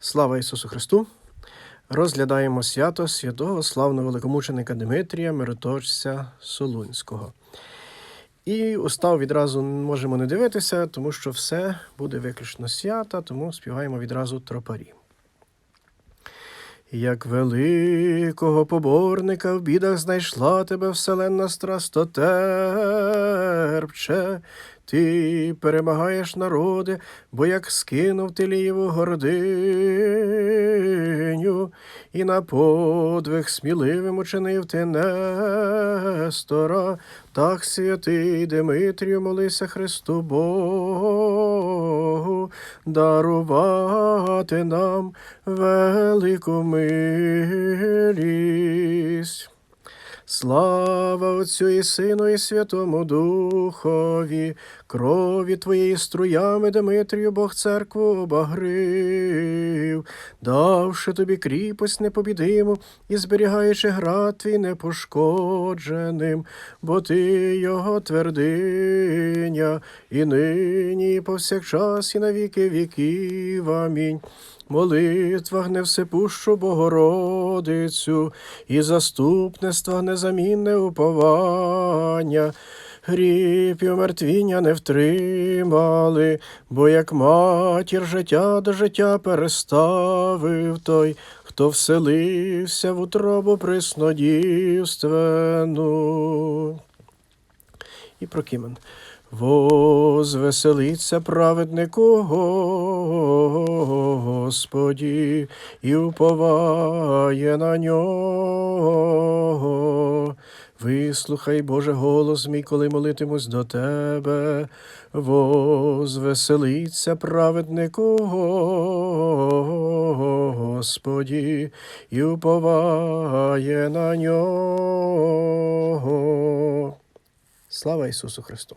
Слава Ісусу Христу! Розглядаємо свято святого славного великомученика Димитрія, мироточця Солунського. І устав відразу можемо не дивитися, тому що все буде виключно свята, тому співаємо відразу тропарі. Як великого поборника в бідах знайшла тебе вселенна страстотерпче, ти перемагаєш народи, бо як скинув ти ліву гординю, і на подвиг сміливим учинив ти Нестора, так святий Димитрію, молися Христу Богу, дарувати нам велику милість. Слава Отцю і Сину, і Святому Духові, крові Твоєї струями, Димитрію, Бог церкву обагрив, давши тобі кріпость непобідиму і зберігаючи град твій непошкодженим, бо ти його твердиня, і нині, і повсякчас, і на віки віків. Амінь. Молитвах невсепущу Богородицю, і заступництва незамінне уповання, гріб і умертвіння не втримали, бо як матір життя до життя переставив той, хто вселився в утробу приснодівственну. І прокимен. Возвеселиться праведнику Господі і уповає на нього. Вислухай, Боже, голос мій, коли молитимусь до Тебе. Возвеселиться праведнику Господі і уповає на нього. Слава Ісусу Христу!